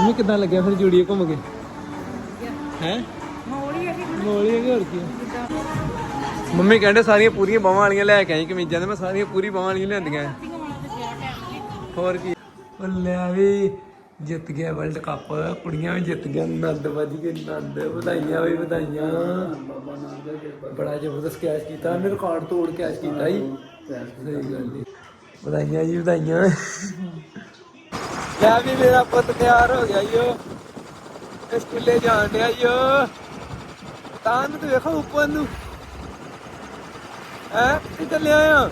Mummy ਕਿੱਦਾਂ ਲੱਗਿਆ ਫਿਰ ਜੂੜੀਏ ਘੁੰਮ ਕੇ? ਹੈ? ਮੋੜੀ ਹੈ ਕਿ ਮੋਲੀ ਹੈਗੀ ਹੋਰ ਕੀ ਮੰਮੀ ਕਹਿੰਦੇ ਸਾਰੀਆਂ ਪੂਰੀਆਂ ਬਾਹਾਂ ਵਾਲੀਆਂ ਲੈ ਕੇ ਆਈ ਕਮੀਜ਼ਾਂ ਤੇ ਮੈਂ ਸਾਰੀਆਂ ਪੂਰੀ ਬਾਹਾਂ ਵਾਲੀਆਂ ਲਿਆਂਦੀਆਂ। ਹੋਰ ਕੀ? ਉਹ ਲੈ ਵੀ ਜਿੱਤ ਗਿਆ ਵਰਲਡ ਕੱਪ ਕੁੜੀਆਂ ਵੀ ਜਿੱਤ ਗਿਆ ਨੰਦ ਵੱਜ ਗਏ ਨੰਦ ਵਧਾਈਆਂ ਵੀ ਵਧਾਈਆਂ। ਬੜਾ ਜ਼ਬਰਦਸਤ ਕੈਚ ਕੀਤਾ ਉਹਨੇ ਰਿਕਾਰਡ ਤੋੜ ਕੈਚ ਕੀਤਾ ਜੀ। ਸਹੀ ਗੱਲ ਜੀ। ਵਧਾਈਆਂ ਜੀ ਵਧਾਈਆਂ। ਲੈ ਵੀ ਮੇਰਾ ਪੁੱਤ ਤਿਆਰ ਹੋ ਗਿਆ ਈਓ। ਇਹ ਸਕੂਲੇ ਜਾਣ ਡਿਆ ਈਓ। ਤਾਂ ਨੂੰ ਤੂੰ ਵੇਖੋ ਉੱਪਰ ਨੂੰ। ਹੈ ਕਿੱਥੇ ਲਿਆ ਆ?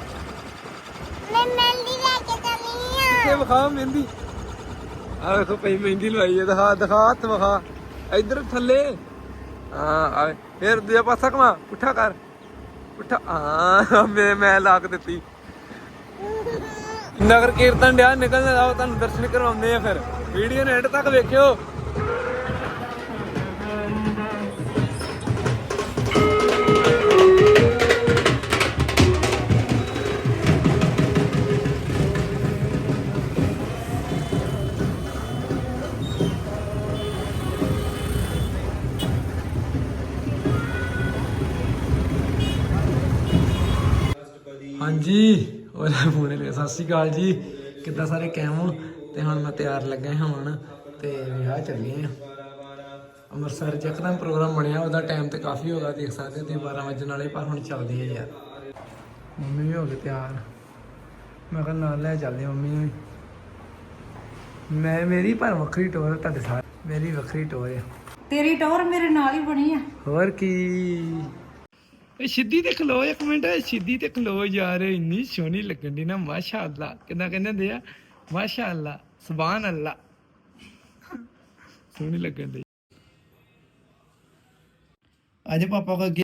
ਮੈਂ ਮਹਿੰਦੀ ਲੈ ਕੇ ਚੱਲੀ ਆ। ਕਿੱਥੇ ਵਿਖਾ ਮਹਿੰਦੀ? ਆ ਵੇਖੋ ਪਈ ਮਹਿੰਦੀ ਲਵਾਈ ਹੈ ਦਿਖਾ ਦਿਖਾ ਹੱਥ ਵਿਖਾ। ਇੱਧਰ ਥੱਲੇ। ਹਾਂ ਆ ਫਿਰ ਦੂਜਾ ਪਾਸਾ ਘਮਾ ਪੁੱਠਾ ਕਰ। ਪੁੱਠਾ ਹਾਂ ਮੈਂ ਮੈਂ ਲਾ ਕੇ ਦਿੱਤੀ। ਨਗਰ ਕੀਰਤਨ ਡਿਆ, ਨਿਕਲਣ ਆਓ, ਤੁਹਾਨੂੰ ਦਰਸ਼ਨ ਕਰਵਾਉਂਦੇ ਆ ਫਿਰ। ਵੀਡੀਓ ਨੂੰ ਐਂਡ ਤੱਕ ਵੇਖਿਓ। ਹਾਂਜੀ। ਉਹਦਾ ਫੋਨ ਲੈ ਸਤਿ ਸ਼੍ਰੀ ਅਕਾਲ ਜੀ। ਕਿੱਦਾਂ ਸਾਰੇ ਕੈਮ ਹੋ? ਤੇ ਹੁਣ ਮੈਂ ਤਿਆਰ ਲੱਗਾ ਹਾਂ ਹੁਣ ਤੇ ਵਿਆਹ ਚੱਲੇ ਆ। ਅੰਮ੍ਰਿਤਸਰ ਚ ਇੱਕਦਮ ਪ੍ਰੋਗਰਾਮ ਬਣਿਆ। ਉਹਦਾ ਟਾਈਮ ਤੇ ਕਾਫੀ ਹੋ ਗਿਆ ਦੇਖ ਸਕਦੇ ਤੇ 12 ਵਜੇ ਵਾਲੇ ਪਰ ਹੁਣ ਚੱਲਦੇ ਆ ਯਾਰ। ਮੰਮੀ ਵੀ ਹੋ ਗਏ ਤਿਆਰ। ਮੈਂ ਕਿਹਾ ਨਾਲ ਲੈ ਚੱਲਦੇ ਮੰਮੀ ਨੂੰ। ਮੈਂ ਮੇਰੀ ਪਰ ਵੱਖਰੀ ਟੋਰ ਤੁਹਾਡੇ ਸਾਰੇ। ਮੇਰੀ ਵੱਖਰੀ ਟੋਰ ਆ। ਤੇਰੀ ਟੌਰ ਮੇਰੇ ਨਾਲ ਹੀ ਬਣੀ ਆ। ਹੋਰ ਕੀ? ਇਹ ਸਿੱਧੀ ਤੇ ਖਲੋ ਇੱਕ ਮਿੰਟ, ਸਿੱਧੀ ਤੇ ਖਲੋ ਯਾਰ, ਇੰਨੀ ਸੋਹਣੀ ਲੱਗਣ ਦੀ ਨਾ ਮਾਸ਼ਾ ਕਿੰਨਾ ਕਹਿੰਦੇ ਹੁੰਦੇ ਆ? ਮਾਸ਼ਾ ਸੁਭਾਨ ਅੱਲਾ ਸੋਹਣੀ ਲੱਗਣ ਦੀ ਅੱਜ ਪਾਪਾ ਕੋ ਅੱਗੇ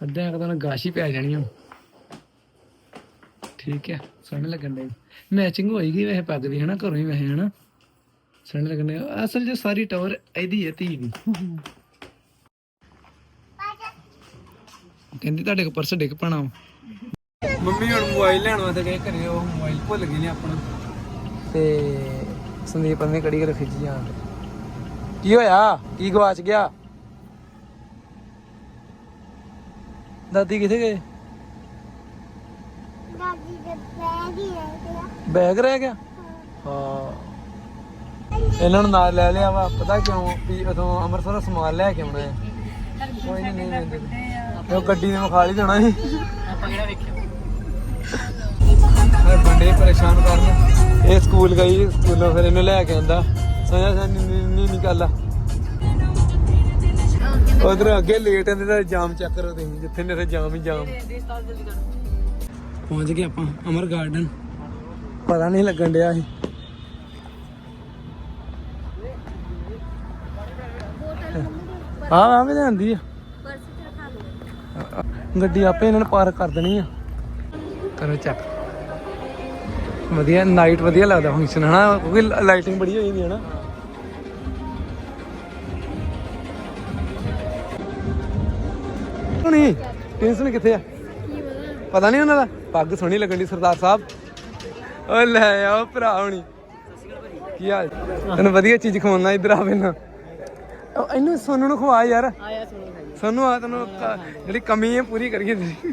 ਅੱਧਾ ਇੱਕ ਤਾਂ ਗਾਸ਼ੀ ਪੈ ਜਾਣੀ ਹੁਣ। ਠੀਕ ਹੈ, ਸੋਹਣੇ ਲੱਗਣ ਦੀ ਮੈਚਿੰਗ ਹੋਈ ਗਈ ਵੈਸੇ ਪੱਗ ਦੀ, ਹਨਾ? ਘਰੋਂ ਹੀ ਵੈਸੇ, ਹਨਾ? ਸੋਹਣੇ ਲੱਗਣ ਦੀ ਅਸਲ 'ਚ ਸਾਰੀ ਟੌਰ ਇਹਦੀ ਹੈ ਧੀ ਦੀ। ਕਹਿੰਦੀ ਤੁਹਾਡੇ ਕੋ ਪਰਸ ਡਿੱਗ ਪਣਾ ਮੰਮੀ ਹੁਣ ਮੋਬਾਈਲ ਲੈਣ ਵਾਸਤੇ ਗਏ ਘਰੇ ਉਹ ਮੋਬਾਈਲ ਭੁੱਲ ਗਏ ਨੇ ਆਪਣਾ। ਤੇ ਸੰਦੀਪ ਨੇ ਕੜੀ ਕਰ ਖਿੱਚ ਜਾਣ ਕੀ ਹੋਇਆ? ਕੀ ਗਵਾਚ ਗਿਆ? ਦਾਦੀ ਕਿੱਥੇ ਗਏ? ਦਾਦੀ ਦੇ ਬੈਗ ਹੀ ਰਹਿ ਗਿਆ। ਬੈਗ ਰਹਿ ਗਿਆ? ਹਾਂ। ਇਹਨਾਂ ਨੂੰ ਨਾਲ ਲੈ ਲਿਆ ਵਾ। ਪਤਾ ਕਿਉਂ ਵੀ ਉਦੋਂ ਅੰਮ੍ਰਿਤਸਰੋਂ ਸਮਾਨ ਲੈ ਕੇ ਆਉਣਾ ਹੈ। ਕੋਈ ਨਹੀਂ ਨਹੀਂ ਉਹ ਗੱਡੀ ਨੇ ਵਿਖਾ ਲਈ ਦੇਣਾ ਸੀ। ਆਪਾਂ ਕਿਹੜਾ ਵੇਖਿਆ? ਇਹ ਬੰਦੇ ਪਰੇਸ਼ਾਨ ਕਰਨ ਇਹ ਸਕੂਲ ਗਈ ਸਕੂਲੋਂ ਫਿਰ ਇਹਨੂੰ ਲੈ ਕੇ ਆਂਦਾ। ਸੋਇਆ ਸਾ ਨਹੀਂ ਨਿਕਾਲਾ ਉਧਰ ਅੱਗੇ ਲੇਟ ਹੁੰਦੇ ਤਾਂ ਜਾਮ ਚੱਕ ਰੋ ਤੁਸੀਂ ਜਿੱਥੇ ਨੇ ਜਾਮ ਹੀ ਜਾਮ। ਪਹੁੰਚ ਗਏ ਆਪਾਂ ਅਮਰ ਗਾਰਡਨ ਪਤਾ ਨਹੀਂ ਲੱਗਣ ਡਿਆ ਸੀ। ਹਾਂ ਆ ਵੀ ਜਾਂਦੀ ਆ। ਗੱਡੀ ਆਪੇ ਇਹਨਾਂ ਨੇ ਪਾਰਕ ਕਰ ਦੇਣੀ ਆ। ਕਰੋ ਚੈੱਕ ਵਧੀਆ ਨਾਈਟ ਵਧੀਆ ਲੱਗਦਾ ਫੰਕਸ਼ਨ ਹਨਾ? ਕਿਉਂਕਿ ਲਾਈਟਿੰਗ ਬੜੀ ਹੋਈ ਹੁੰਦੀ ਹੈ ਹੁਣੀ ਟੈਨਸ਼ਨ ਕਿੱਥੇ ਆ? ਪਤਾ ਨਹੀਂ ਉਹਨਾਂ ਦਾ? ਪੱਗ ਸੋਹਣੀ ਲੱਗਣ ਦੀ ਸਰਦਾਰ ਸਾਹਿਬ। ਓ ਲੈ ਆਓ ਭਰਾ ਹੁਣੀ। ਕੀ ਹਾਲ? ਤੈਨੂੰ ਵਧੀਆ ਚੀਜ਼ ਖਵਾਉਣਾ, ਇੱਧਰ ਆ ਪੈਣਾ ਇਹਨੂੰ ਸੋਨੂੰ ਨੂੰ ਖਵਾ ਯਾਰ। ਆਇਆ ਸੁਣੋ ਭਾਈ ਸੋਨੂੰ ਆ ਤੈਨੂੰ ਕ- ਜਿਹੜੀ ਕਮੀ ਹੈ ਪੂਰੀ ਕਰੀਏ ਡੋਸਾ?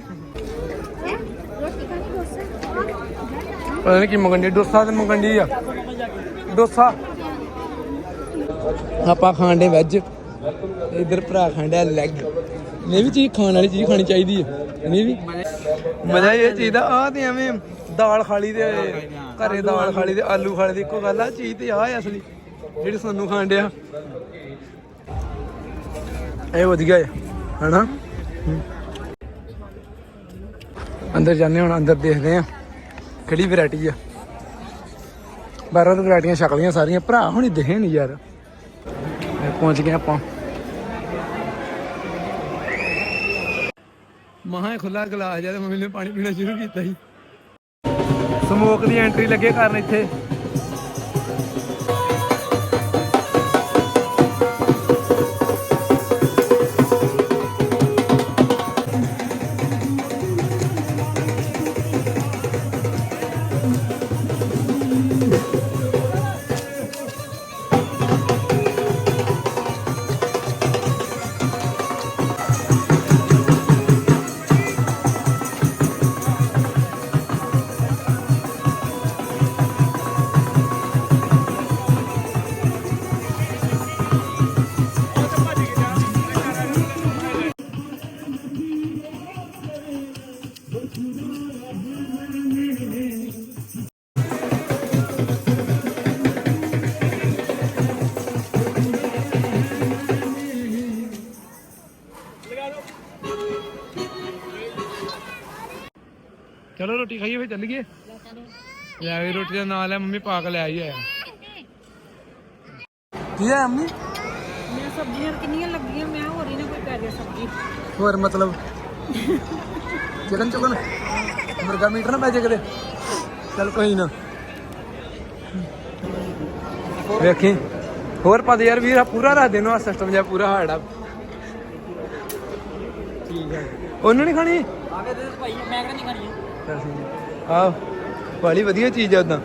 ਪਤਾ ਨਹੀਂ ਕੀ ਮੰਗਣ ਦੀ ਡੋਸਾ ਤੇ ਮੰਗਣ ਦੀ ਆ। ਡੋਸਾ। ਆਪਾਂ ਖਾਣ ਦੇ ਵੈਜ ਇਧਰ ਭਰਾ ਖਾਂਦਾ ਲੈਗ ਇਹ ਵੀ ਚੀਜ਼ ਖਾਣ ਵਾਲੀ ਚੀਜ਼ ਖਾਣੀ ਚਾਹੀਦੀ ਹੈ ਨਹੀਂ ਵੀ। ਮਜ਼ਾ ਇਹ ਚੀਜ਼ ਦਾ। ਆ ਤੇ ਐਵੇਂ ਦਾਲ ਖਾਲੀ ਤੇ ਘਰੇ ਦਾਲ ਖਾਲੀ ਤੇ ਆਲੂ ਖਾਲੀ ਦੀ ਇੱਕੋ ਗੱਲ ਆ ਚੀਜ਼ ਤੇ ਆ ਹੈ ਅਸਲੀ। ਜਿਹੜੀ ਸਾਨੂੰ ਖਾਣ ਡਿਆ। ਇਹ ਵਧੀਆ ਹੈ ਹਨਾ। ਅੰਦਰ ਜਾਂਦੇ ਹੁਣ ਅੰਦਰ ਦੇਖਦੇ ਆ ਕਿਹੜੀ ਵੈਰਾਈਟੀ ਆ। ਬਾਰਾਂ ਤੋਂ ਵੈਰਾਈਟੀਆਂ ਛਕ ਲਈਆਂ ਸਾਰੀਆਂ ਭਰਾ ਹੁਣੀ ਦਿਖੇ ਨਹੀਂ ਯਾਰ। ਪਹੁੰਚ ਗਏ ਆਪਾਂ। ਮਹਾ ਖੁੱਲਾ ਗਲਾਸ ਤੇ ਮੰਮੀ ਨੇ ਪਾਣੀ ਪੀਣਾ ਸ਼ੁਰੂ ਕੀਤਾ ਸੀ। ਸਮੋਕ ਦੀ ਐਂਟਰੀ ਲੱਗੇ ਕਰਨ ਇੱਥੇ। ਚੱਲੀਏ? ਲੈ ਵੀ ਰੋਟੀ ਦਾ ਨਾਂ ਲੈ ਮੰਮੀ ਪਾ ਕੇ ਲੈ ਆਈ ਆ। ਕੀ ਹੈ ਮੰਮੀ? ਮੈਂ ਸਬਜ਼ੀਆਂ ਕਿੰਨੀਆਂ ਲੱਗੀਆਂ ਮੈਂ ਹੋਰ ਹੀ ਨਾ ਕੋਈ ਪੈ ਗਿਆ ਸਬਜ਼ੀ। ਹੋਰ ਮਤਲਬ? ਚਿਕਨ ਚੁਕਨ? ਮੁਰਗਾ ਮੀਟ ਨਾ ਪੈ ਜੇ ਕਿਤੇ? ਚੱਲ ਕੋਈ ਨਾ। ਵੇਖੀ। ਹੋਰ ਪਾ ਦੇ ਯਾਰ ਵੀਰ ਪੂਰਾ ਰੱਖ ਦੇ ਨੂੰ ਸਿਸਟਮ ਜਿਹਾ ਪੂਰਾ ਹਾਰਡ ਆ। ਠੀਕ ਹੈ ਉਹਨੂੰ ਨਹੀਂ ਖਾਣੀ? ਆਵੇ ਤੇ ਭਾਈ ਮੈਂ ਕਿਹੜਾ ਨਹੀਂ ਖਾਣੀ ਆਹ ਬੜੀ ਵਧੀਆ ਚੀਜ਼ ਆ ਉਦਾਂ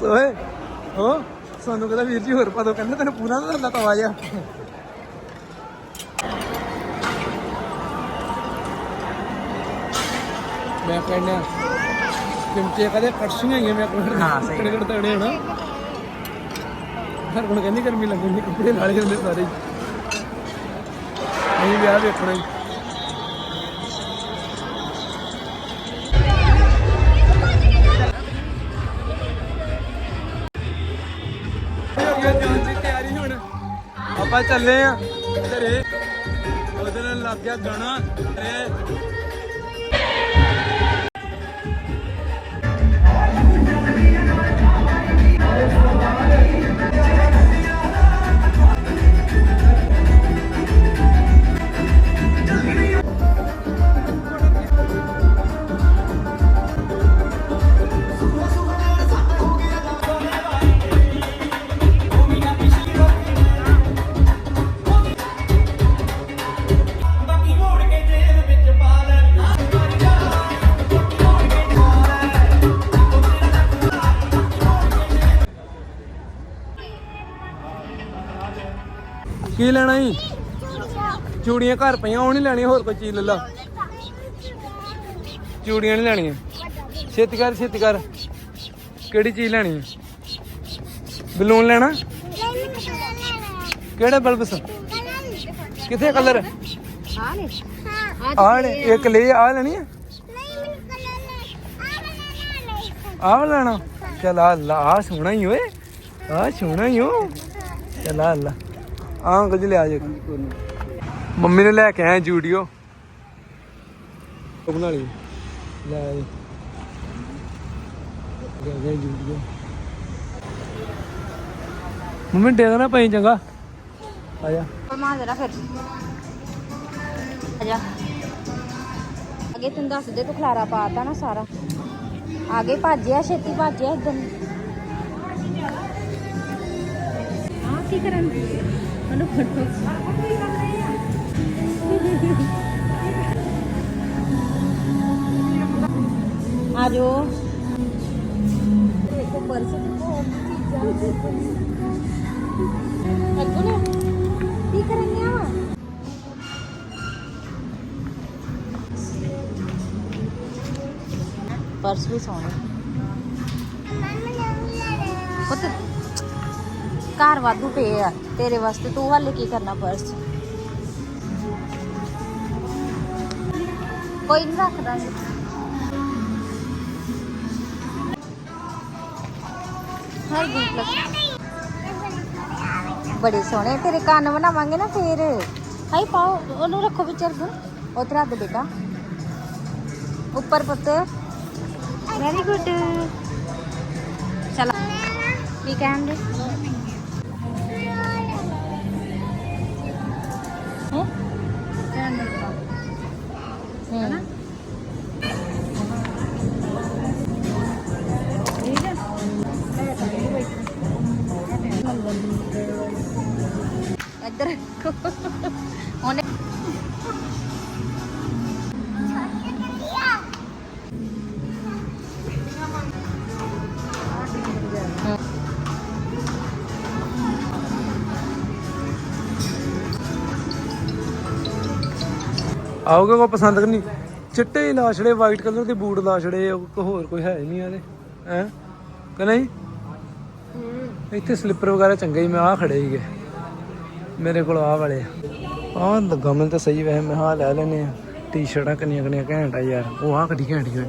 ਸੋਏ ਹੋ ਸਾਨੂੰ ਕਹਿੰਦਾ ਵੀਰ ਜੀ ਹੋਰ ਪਾ ਦੋ ਕਹਿੰਦਾ ਤੈਨੂੰ ਪੂਰਾ ਨਾ ਦਿੰਦਾ ਤਵਾ ਜਾ ਮੈਂ ਕਹਿੰਦਾ ਚਿਮਚੇ ਕਦੇ ਕੜਛੀਆਂ ਹੀ ਆ ਮੈਂ ਕੋਲ ਹਾਂ ਸਹੀ ਕਿਹੜੇ ਤੜੇ ਹਨਾ ਹਰ ਕੋਲ ਕਹਿੰਦੀ ਗਰਮੀ ਲੱਗਣੀ ਕੱਪੜੇ ਨਾਲੇ ਹੁੰਦੇ ਸਾਰੇ ਨਹੀਂ ਵਿਆਹ ਵੇਖਣਾ ਹੋ। ਆਪਾਂ ਚੱਲੇ ਆ। ਘਰੇ ਉਹਦੇ ਨਾਲ ਲੱਗ ਗਿਆ ਗਾਣਾ। ਤੇ ਕੀ ਲੈਣਾ ਈ? ਚੂੜੀਆਂ ਘਰ ਪਈਆਂ, ਉਹ ਨਹੀਂ ਲੈਣੀਆਂ, ਹੋਰ ਕੋਈ ਚੀਜ਼ ਲੈ ਲਾ। ਚੂੜੀਆਂ ਨਹੀਂ ਲੈਣੀਆਂ। ਛੇਤੀ ਕਰ ਛੇਤੀ ਕਰ। ਕਿਹੜੀ ਚੀਜ਼ ਲੈਣੀ ਹੈ ਬਲੂਨ ਲੈਣਾ? ਕਿਹੜੇ ਬਲਬਸ? ਕਿੱਥੇ ਕਲਰ? ਹਾਂ ਆਹ ਲੈ, ਇੱਕ ਲੈ ਆ ਲੈਣੀ ਹੈ ਨਹੀਂ ਮੈਨੂੰ ਕਲਰ ਆਹ ਵਾਲਾ ਲੈਣਾ। ਚਲ ਆ ਲਾ ਸੋਹਣਾ ਹੀ ਓਏ। ਆ ਸੋਹਣਾ ਹੀ ਓ। ਚਲ ਆ ਲਾ। ਆ ਅੰਕਲ ਜੀ ਲਿਆ ਜੇ ਮੰਮੀ ਨੇ ਲੈ ਕੇ ਆਇਆ ਜੂਡੀਓ। ਉਹ ਬਣਾ ਲਈ। ਲੈ ਲੈ ਗਏ ਜੂਡੀਓ। ਮੰਮੀ ਡੇਗਾ ਨਾ ਪਈ ਚੰਗਾ। ਆ ਜਾ। ਪਰਮਾ ਜਰਾ ਫਿਰ। ਆਜਾ ਅੱਗੇ ਤੈਨੂੰ ਦੱਸ ਦੇ ਤੂੰ ਖਲਾਰਾ ਪਾਤਾ ਨਾ ਸਾਰਾ। ਆਗੇ ਭੱਜਿਆ ਛੇਤੀ ਭੱਜਿਆ ਇਦਾਂ ਆ ਕੀ ਕਰਨ ਉਹਨੂੰ ਫੜੋ ਆਜੋ ਦੇਖੋ ਪਰਸ ਬਹੁਤ ਚੀਜ਼ਾਂ ਅੱਗੋਂ ਨਾ ਕੀ ਘਰ ਵਾਧੂ ਪਏ ਆ, ਤੇਰੇ ਵਾਸਤੇ ਤੂੰ ਹਾਲੇ ਕੀ ਕਰਨਾ ਪਰਸ ਕੋਈ ਨਹੀਂ ਰੱਖਦਾ ਹਰ ਗੁੱਡ ਬੜੇ ਸੋਹਣੇ ਤੇਰੇ ਕੰਨ ਬਣਾਵਾਂਗੇ ਨਾ ਫੇਰ। ਹਾਈ ਪਾਓ, ਉਹਨੂੰ ਰੱਖੋ ਵਿਚਾਰ ਗੁਣ ਉਧਰ ਰੱਖ ਦੇ ਬੇਟਾ। ਉੱਪਰ ਪੁੱਤ। ਵੈਰੀ ਗੁੱਡ ਚਲ। ਕੀ ਕਹਿੰਦੇ ਆਓਗੇ ਕੋ ਪਸੰਦ ਕਰਨੀ? ਚਿੱਟੇ ਹੀ ਲਾ ਵਾਈਟ ਕਲਰ ਦੇ ਬੂਟ ਲਾ ਹੋਰ ਕੋਈ ਹੈ ਨਹੀਂ ਆਦੇ ਹੈ? ਕਿ ਨਹੀਂ? ਇੱਥੇ ਸਲਿੱਪਰ ਵਗੈਰਾ ਚੰਗੇ ਹੀ, ਮੈਂ ਆ ਖੜੇ ਹੀਗੇ ਮੇਰੇ ਕੋਲ ਆਹ ਵਾਲੇ ਆ। ਆਹ ਲੱਗਾ, ਮੈਨੂੰ ਤਾਂ ਸਹੀ ਵੈਸੇ, ਮੈਂ ਹਾਂ ਲੈ ਲੈਨੇ ਆ। ਟੀ-ਸ਼ਰਟਾਂ ਕਿੰਨੀਆਂ ਕਿੰਨੀਆਂ ਘੈਂਟ ਆ ਯਾਰ। ਉਹ ਆ ਕੱਢੀ ਘੈਂਟ ਹੋਏ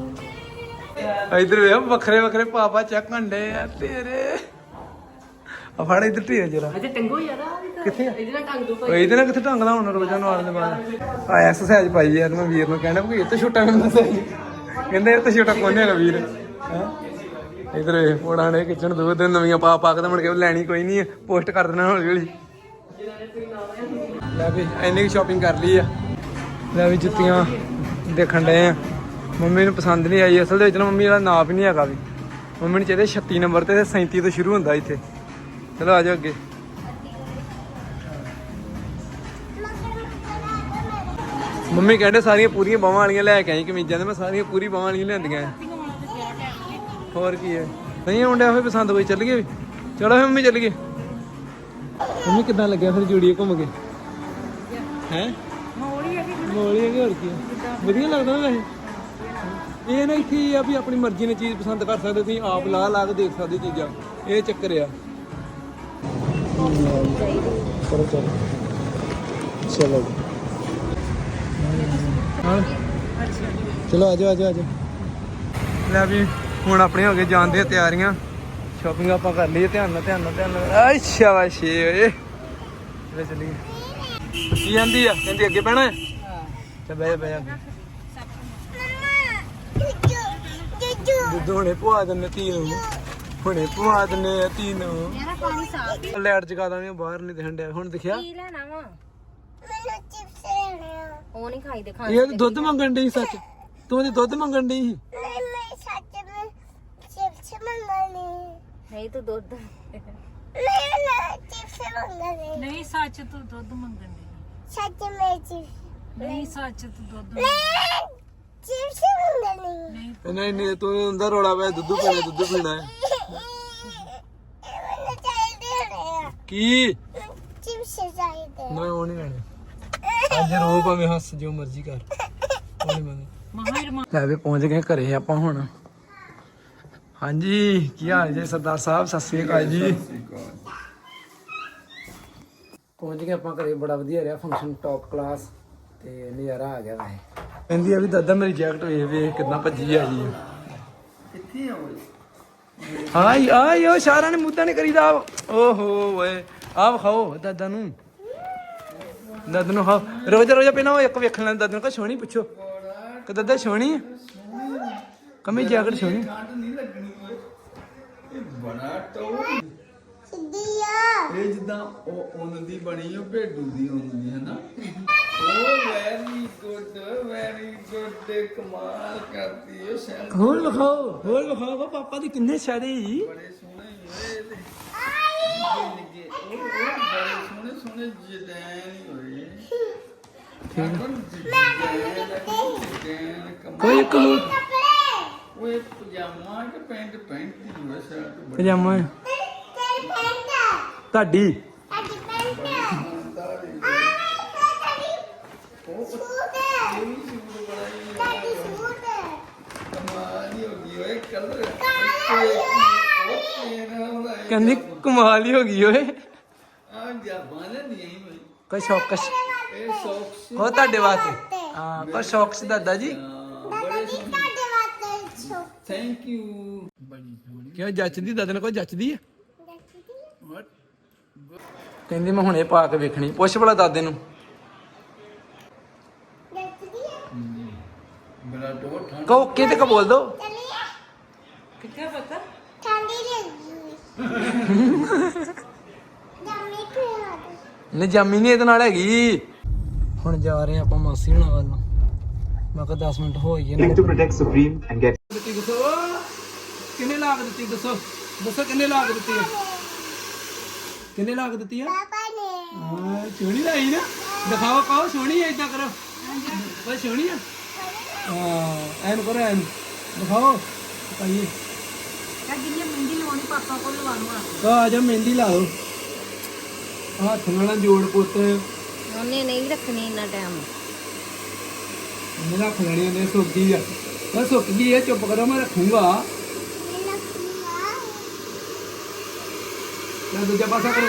ਇਧਰ ਵੇ ਵੱਖਰੇ ਵੱਖਰੇ ਪਾਪਾ ਚੱਕਣ ਡੇ ਆ, ਤੇਰੇ। ਆ ਫੜ ਇਧਰ ਢੀਰ ਜਰਾ। ਅਜੇ ਟੰਗੋ ਯਾਰ ਕਿੱਥੇ ਇਹਦੇ ਨਾਲ ਟੰਗ ਦੋ ਉਹ ਇਹਦੇ ਨਾਲ ਕਿੱਥੇ ਢੰਗਦਾ ਹੁਣ ਰੋਜ਼ਾਂ ਨੂੰ ਆਉਣ ਦੇ ਬਾਅਦ? ਆ ਐਕਸਰਸਾਈਜ਼ ਪਾਈ ਯਾਰ ਮੈਂ ਵੀਰ ਨੂੰ ਕਹਿਣਾ ਕਿ ਇਹ ਤਾਂ ਛੋਟਾ ਮੈਨੂੰ ਸਹੀ। ਕਹਿੰਦੇ ਇਹ ਤਾਂ ਛੋਟਾ ਕੋਨੇ ਹੈਗਾ ਵੀਰ। ਹੈਂ? ਇਧਰ ਇਹ ਪੋੜਾਂ ਨੇ ਕਿਚਨ ਦੋ ਦਿਨ ਨਵੀਆਂ ਪਾ ਪਾ ਕੇ ਤੇ ਮੁੜ ਕੇ ਲੈਣੀ ਕੋਈ ਨਹੀਂ ਪੋਸਟ ਕਰ ਦੇਣਾ ਹੌਲੀ ਹੌਲੀ। ਲੈ ਵੀ ਇੰਨੀ ਕੀ ਸ਼ਾਪਿੰਗ ਕਰ ਲਈ ਆ। ਲੈ ਵੀ ਜੁੱਤੀਆਂ ਦੇਖਣ ਡਏ ਆ। ਮੰਮੀ ਨੂੰ ਪਸੰਦ ਨਹੀਂ ਆਈ ਅਸਲ ਦੇ ਵਿੱਚ ਨਾ ਮੰਮੀ ਦਾ ਨਾਪ ਹੀ ਨਹੀਂ ਹੈਗਾ ਵੀ। ਮੰਮੀ ਨੂੰ ਚਾਹੀਦੇ 36 ਨੰਬਰ ਤੇ 37 ਤੋਂ ਸ਼ੁਰੂ ਹੁੰਦਾ ਇੱਥੇ। ਚਲੋ ਆ ਜਾਓ ਅੱਗੇ। ਮੰਮੀ ਕਹਿੰਦੇ ਸਾਰੀਆਂ ਪੂਰੀਆਂ ਬਾਹਾਂ ਵਾਲੀਆਂ ਲੈ ਕੇ ਆਈ ਕਮੀਜ਼ਾਂ ਤੇ, ਮੈਂ ਸਾਰੀਆਂ ਪੂਰੀ ਬਾਹਾਂ ਵਾਲੀਆਂ ਲਿਆਂਦੀਆਂ। ਹੋਰ ਕੀ ਹੈ? ਨਹੀਂ ਮੁੰਡਿਆ ਹੋਏ ਪਸੰਦ ਕੋਈ, ਚੱਲ ਗਏ ਚਲੋ ਫਿਰ ਮੰਮੀ ਚੱਲ ਗਏ। ਮੰਮੀ ਕਿੱਦਾਂ ਲੱਗਿਆ ਫਿਰ ਜੁੜੀਏ ਘੁੰਮ ਕੇ? ਹੈ? ਮੋੜੀ ਹੈ ਕਿ ਮੋਲੀ ਹੈ ਕਿ ਹੋਰ ਕੀ ਵਧੀਆ ਲੱਗਦਾ ਨਾ ਵੈਸੇ। ਇਹ ਨਾ ਇੱਥੇ ਆ ਵੀ ਆਪਣੀ ਮਰਜ਼ੀ ਨਾਲ ਚੀਜ਼ ਪਸੰਦ ਕਰ ਸਕਦੇ ਤੁਸੀਂ ਆਪ ਲਾ ਲਾ ਕੇ ਦੇਖ ਸਕਦੇ ਚੀਜ਼ਾਂ। ਇਹ ਚੱਕਰ ਆ। ਚਲੋ। ਚਲੋ ਚਲੋ ਹਾਂ ਚਲੋ ਆਜੋ ਆਜੋ ਆਜੋ ਲੈ ਵੀ ਹੁਣ ਆਪਣੇ ਹੋ ਗਏ ਜਾਣ ਦੀਆਂ ਤਿਆਰੀਆਂ। ਸ਼ਾਪਿੰਗ ਆਪਾਂ ਕਰ ਲਈਏ ਧਿਆਨ ਨਾਲ ਧਿਆਨ ਨਾਲ ਧਿਆਨ ਨਾਲ। ਆਈ ਸ਼ਾਬਾਸ਼ੀ ਓਏ। ਚਲੇ ਚੱਲੀਏ। ਕੀ ਜਾਂਦੀ ਆ? ਕਹਿੰਦੀ ਅੱਗੇ ਪੈਣਾ ਹੈ? ਤੇ ਬਹਿ ਜਾ ਬਹਿ ਜਾ ਅੱਗੇ। ਦੁੱਧ ਹੁਣੇ ਪਵਾ ਦਿੰਨੇ ਤੀ ਨੂੰ। ਹੁਣੇ ਪਵਾ ਦਿੰਨੇ ਤੀ ਨੂੰ। ਮੇਰਾ ਪਾਣੀ ਸਾਫ਼ ਲਾਈਟ ਜਗਾ ਦਾਂਗੇ ਬਾਹਰ ਨਹੀਂ ਦਿਖਣ ਡਿਆ। ਹੁਣ ਦਿਖਿਆ? ਕੀ ਲੈਣਾ ਵਾ? ਮੈਨੂੰ ਚਿਪਸ ਲੈਣੇ ਆ। ਉਹ ਨਹੀਂ ਖਾਈਦੇ ਖਾਣ ਇਹ ਦੁੱਧ ਮੰਗਣ ਡਈ ਸੱਚ। ਤੂੰ ਤੇ ਦੁੱਧ ਮੰਗਣ ਡਈ ਸੀ। ਨਹੀਂ ਮੈਂ ਸੱਚ ਵਿੱਚ ਚਿਪਸ ਮੰਗਣੇ ਨਹੀਂ ਤੂੰ ਦੁੱਧ। ਨਹੀਂ ਨਾ ਚਿਪਸ ਮੰਗਣੇ ਨਹੀਂ ਸੱਚ ਤੂੰ ਦੁੱਧ ਮੰਗਣ ਦੀ ਸੱਚ ਮੈਂ ਚਿਪਸ ਨਹੀਂ ਸੱਚ ਤੂੰ ਦੁੱਧ ਨਹੀਂ ਚਿਪਸ ਮੰਗਣੇ ਨਹੀਂ ਨਹੀਂ ਨਹੀਂ ਤੂੰ ਅੰਦਰ ਰੋਲਾ ਪਿਆ ਦੁੱਧ ਪੀਣਾ ਦੁੱਧ ਪੀਣਾ ਹੈ। ਮੈਨੂੰ ਚਾਹੀਦੇ ਨੇ ਆ ਕੀ? ਚਿਪਸ ਚਾਹੀਦੇ ਮੈਂ ਉਹ ਨਹੀਂ ਲੈਣੇ। ਅੱਜ ਰੋ ਭਾਵੇਂ ਹੱਸ ਜੋ ਮਰਜ਼ੀ ਕਰ। ਉਹ ਨਹੀਂ ਮੰਗੇ ਮਾਹਿਰ ਮਾ ਲੈ ਵੀ ਪਹੁੰਚ ਗਏ ਘਰੇ ਆਪਾਂ ਹੁਣ। ਹਾਂਜੀ ਕੀ ਹਾਲ ਜੀ ਸਰਦਾਰ ਸਾਹਿਬ? ਸਤਿ ਸ੍ਰੀ ਅਕਾਲ ਜੀ। ਪਹੁੰਚ ਗਏ ਆਪਾਂ ਘਰੇ ਬੜਾ ਵਧੀਆ ਰਿਹਾ ਫੰਕਸ਼ਨ ਟੌਪ ਕਲਾਸ ਤੇ ਨਜ਼ਾਰਾ ਆ ਗਿਆ ਵੈਸੇ। ਕਹਿੰਦੀ ਆ ਵੀ ਦਾਦਾ ਮੇਰੀ ਜੈਕਟ ਵੇਖ ਵੇਖ ਕਿੰਨਾ ਭੱਜੀ ਆ ਜੀ। ਕਿੱਥੇ ਆ ਆਈ ਆਈ ਉਹ ਸਾਰਾ ਨੇ ਮੁੱਦਾ ਨਹੀਂ ਕਰੀਦਾ। ਓਹੋ, ਓਏ ਆ ਵਿਖਾਓ ਦਾਦਾ ਨੂੰ। ਦਾਦਾ ਨੂੰ ਹਾਂ ਰੋਜ਼ ਰੋਜ਼ ਪਹਿਲਾਂ ਉਹ ਇੱਕ ਵੇਖਣ ਲੈਂਦਾ ਦਾਦਾ ਨੂੰ ਕਹ ਸੋਹਣੀ ਪੁੱਛੋ। ਕਿ ਦਾਦਾ ਸੋਹਣੀ ਹੈ ਕਮੀ ਜੈਕਟ ਸੋਹਣੀ। ਸਿੱਧੀ ਆ। ਇਹ ਜਿੱਦਾਂ ਉਹ ਉਹਨਾਂ ਦੀ ਬਣੀ ਉਹ ਭੇਡੂ ਦੀ ਉਹਨਾਂ ਦੀ ਹਨਾ? ਉਹ ਵੈਰੀ ਗੁੱਡ ਵੈਰੀ ਗੁੱਡ ਕਮਾਲ ਕਰਦੀ ਉਹ ਸ਼ਾਇਦ ਹੋਰ ਵਿਖਾਓ ਹੋਰ ਵਿਖਾਓ ਵਾ ਪਾਪਾ ਦੀ ਕਿੰਨੇ ਸਾਰੇ ਹੀ ਬੜੇ ਸੋਹਣੇ ਹੋਏ ਤੇ ਨਿੱਕੇ ਨਿੱਕੇ ਉਹ ਉਹ ਬੜੇ ਸੋਹਣੇ ਸੋਹਣੇ ਜਦੈਨ ਹੀ ਹੋਏ। ਕੋਈ ਹੋਰ? ਉਹ ਇੱਕ ਪਜਾਮਾ ਕਿ ਪੈਂਟ ਪੈਂਟ ਦੀ ਹੋਵੇ ਸ਼ਰਟ ਪਜਾਮਾ। ਹੈ। ਤੇਰੀ ਪੈਂਟ ਤੁਹਾਡੀ। ਕਹਿੰਦੀ ਕਮਾਲ ਹੀ ਹੋ ਗਈ ਓਏ। ਆ ਜਾਬਾਂ ਲੈਂਦੀਆਂ ਹੀ ਬਈ ਕੋਈ ਸ਼ੌਕਸ ਇਹ ਸੌਕਸ ਉਹ ਤੁਹਾਡੇ ਵਾਸਤੇ? ਹਾਂ ਕੋਈ ਸ਼ੌਕਸ ਦਾਦਾ ਜੀ? ਦਾਦਾ ਜੀ ਤੁਹਾਡੇ ਵਾਸਤੇ ਸੂਟ ਥੈਂਕ ਯੂ ਕਿਉਂ ਜੱਚਦੀ ਦਾਦਾ ਨੇ ਕੋਈ ਜੱਚਦੀ ਹੈ ਵਾਟ ਕਹਿੰਦੀ ਮੈਂ ਹੁਣੇ ਪਾ ਕੇ ਵੇਖਣੀ। ਪੁੱਛ ਭਲਾ ਦਾਦੇ ਨੂੰ। ਦੇਖਦੀ ਆ। ਬੜਾ ਟੋ ਠੰਡ ਕਹੋ ਓਕੇ ਤੇ ਕਹ ਬੋਲ ਦੋ? ਕਿੱਥੇ ਪਤਾ? ਠੰਡੀ ਲੱਗੀ ਜੰਮੀ ਪਿਆ ਨੇ ਜਾਮੀ ਨਹੀਂ ਇਹਦੇ ਨਾਲ ਹੈਗੀ। ਹੁਣ ਜਾ ਰਹੇ ਆਪਾਂ ਮਾਸੀ ਹੁਣਾਂ ਵੱਲ। ਮੈਂ ਕਿਹਾ 10 ਮਿੰਟ ਹੋ ਗਏ ਨੇ। ਕਿੰਨੇ ਲਾਗ ਦਿੱਤੀ ਦੱਸੋ? ਦੱਸੋ ਕਿੰਨੇ ਲਾਗ ਦਿੱਤੀ ਕਿੰਨੇ ਲਾਗ ਦਿੱਤੀ ਆ? ਪਾਪਾ ਨੇ। ਹਾਂ ਸੋਹਣੀ ਲਾਈ ਨਾ। ਦਿਖਾਓ ਕਹੋ ਸੋਹਣੀ ਹੈ ਇਦਾਂ ਕਰੋ। ਬਸ ਸੋਹਣੀ ਆ। ਹਾਂ ਐਨ ਕਰੋ ਐਨ। ਦਿਖਾਓ ਪਾਈਏ। ਜਿੰਨੇ ਮਹਿੰਦੀ ਲਵਾਉਣੀ ਪਾਪਾ ਕੋਲ ਲਵਾ ਲਵਾ ਤਾਂ ਆ ਜਾ ਮਹਿੰਦੀ ਲਾਓ। ਹੱਥ ਨਾਲ ਜੋੜ ਪੁੱਤ। ਉਹਨੇ ਨਹੀਂ ਰੱਖਣੀ ਇੰਨਾ ਟਾਈਮ ਇਹਨੇ ਰੱਖ ਲੈਣੀ ਉਹਨੇ ਸੁੱਕ ਗਈ ਆ। ਮੈਂ ਸੁੱਕ ਗਈ ਹੈ ਚੁੱਪ ਕਰੋ ਮੈਂ ਰੱਖੂੰਗਾ ਮੈਂ ਲੱਗੀ ਆ ਮੈਂ ਦੂਜਾ ਪਾਸਾ ਕਰੋ।